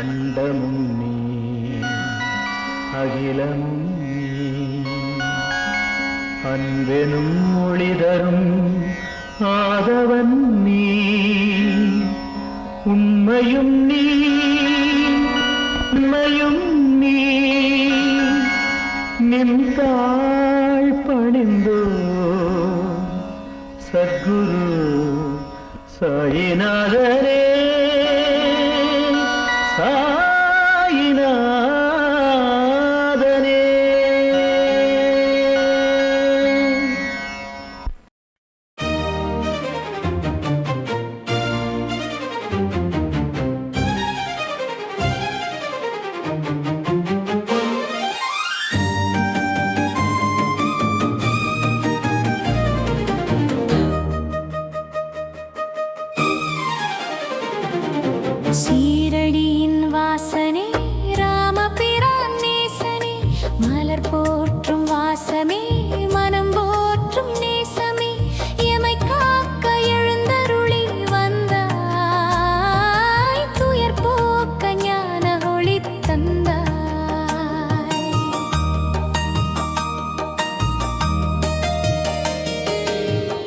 அண்டமும் நீ அகிலமும் அன்பெனும் மொழி ஆதவன் நீ உண்மையும் நீ உண்மையும் நீ. நின்றாள் பணிந்தோ சத்குரு சாயினாதே மலர் போற்றும் வாசமே மனம் போற்றும் நேசமே எமை காக்க எழுந்தருளி வந்தாய் துயர் போக்க ஞான ஒளி தந்தாய்.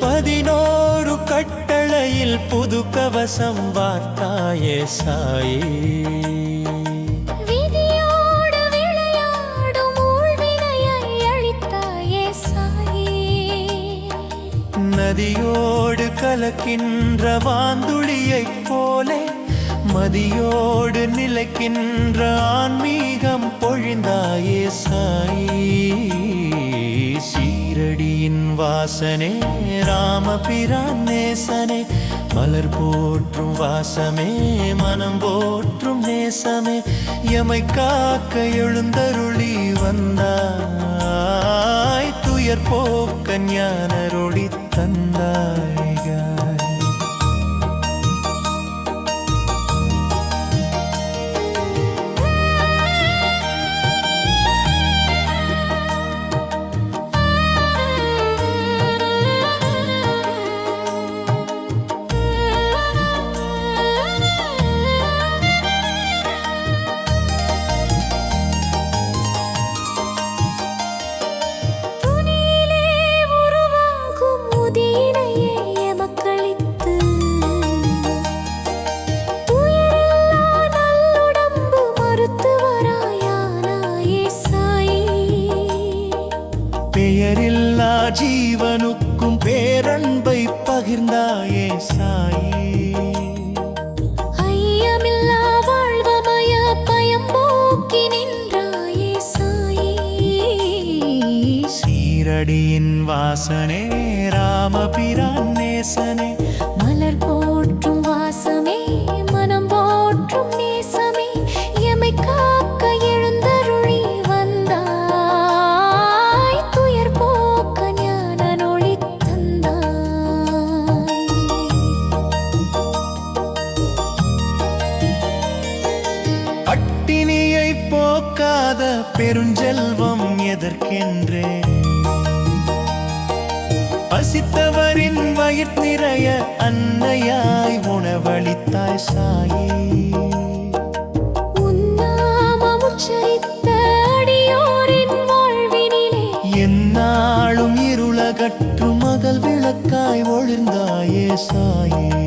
பதினோரு கட்டளையில் புது கவசம் வார்த்தாயே சாயே நதியோடு கலக்கின்ற வாந்துளியைப் போலே மதியோடு நிலைக்கின்ற ஆன்மீகம் பொழிந்தாயே சாயி. சீரடியின் வாசனே ராமபிரான் நேசனே மலர் போற்றும் வாசமே மனம் போற்றும் நேசமே எமை காக்க எழுந்தருளி வந்தாய். துயர் போக்க ஞானருளி தந்தாய்காய் பேரன்பை பகிர்ந்தாயே சாயி. ஐயமில்லா வாழ்வமய பயம் போக்கி நின்றாயே சாயி. சீரடியின் வாசனே ராமபிரான் போக்காத பெருஞ்செல்வம் எதற்கென்றே? பசித்தவரின் வயிற் நிறைய அன்னையாய் உணவளித்தாய் சாயி. என்னாலும் இருளகற்று மகள் விளக்காய் ஒளிர்ந்தாயே சாயே.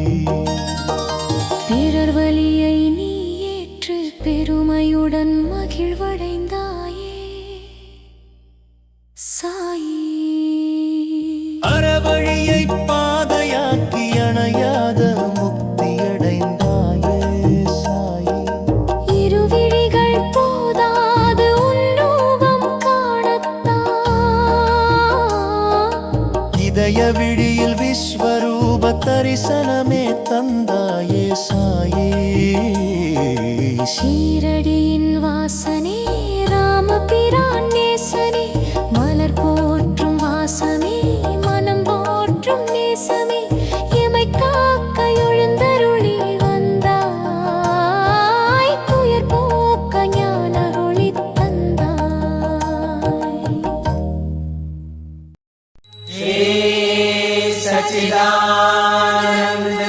ಹೃದಯ ವಿಡಿಯಲ್ ವಿಶ್ವರೂಪ தரிசனமே தந்தாயே சாயே. சீரடியின் सच्चिदानन्द